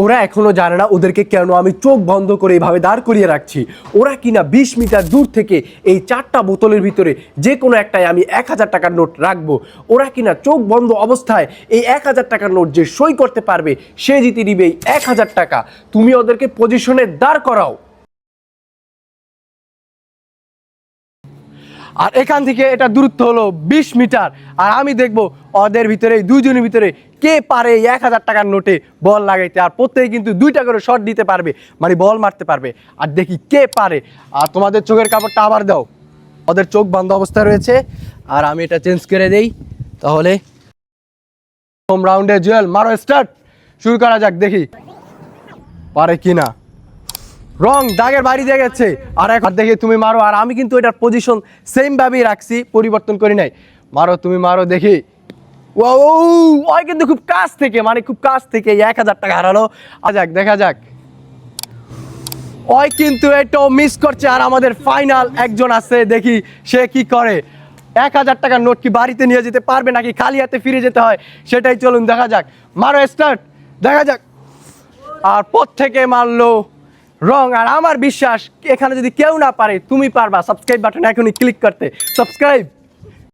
ওরা এখনও জানে না ওদেরকে কেন আমি চোখ বন্ধ করে এইভাবে দাঁড় করিয়ে রাখছি। ওরা কিনা বিশ মিটার দূর থেকে এই চারটা বোতলের ভিতরে যে কোনো একটাই আমি এক হাজার টাকার নোট রাখব। ওরা কিনা চোখ বন্ধ অবস্থায় এই এক হাজার টাকার নোট যে সই করতে পারবে, সে জিতে নিবে এই এক হাজার টাকা। তুমি ওদেরকে পজিশনে দাঁড় করাও। আর এখান থেকে এটা দূরত্ব হলো বিশ মিটার। আর আমি দেখব ওদের ভিতরে, এই দুইজনের ভিতরে কে পারে এক হাজার টাকার নোটে বল লাগাইতে। আর প্রত্যেকে কিন্তু দুইটা করে শট দিতে পারবে মানে বল মারতে পারবে। আর দেখি কে পারে। আর তোমাদের চোখের কাপড়টা আবার দাও। ওদের চোখ বন্ধ অবস্থায় রয়েছে। আর আমি এটা চেঞ্জ করে দেই। তাহলে প্রথম রাউন্ডে জুয়েল, মারো স্টার্ট শুরু করা যাক, দেখি। পারে কিনা। রং দাগের বাড়ি দিয়ে গেছে। আর একবার দেখে তুমি মারো, আর আমি কিন্তু এটার পজিশন সেম ভাবেই রাখছি, পরিবর্তন করি নাই। মারো, তুমি মারো, দেখি। ও ওই কিন্তু খুব কাছ থেকে মানে খুব কাছ থেকে এক হাজার টাকা হারালো। আ যাক, দেখা যাক। ওই কিন্তু এটাও মিস করছে, আর আমাদের ফাইনাল একজন আছে, দেখি সে কি করে। এক হাজার টাকার নোট কি বাড়িতে নিয়ে যেতে পারবে, নাকি খালি হাতে ফিরে যেতে হয়? সেটাই চলুন, দেখা যাক। মারো স্টার্ট দেখা যাক। আর পথ থেকে মারলো। রং, আর আমার বিশ্বাস, এখানে যদি কেউ না পারে, তুমি পারবা। সাবস্ক্রাইব বাটন এখনই ক্লিক করতে। সাবস্ক্রাইব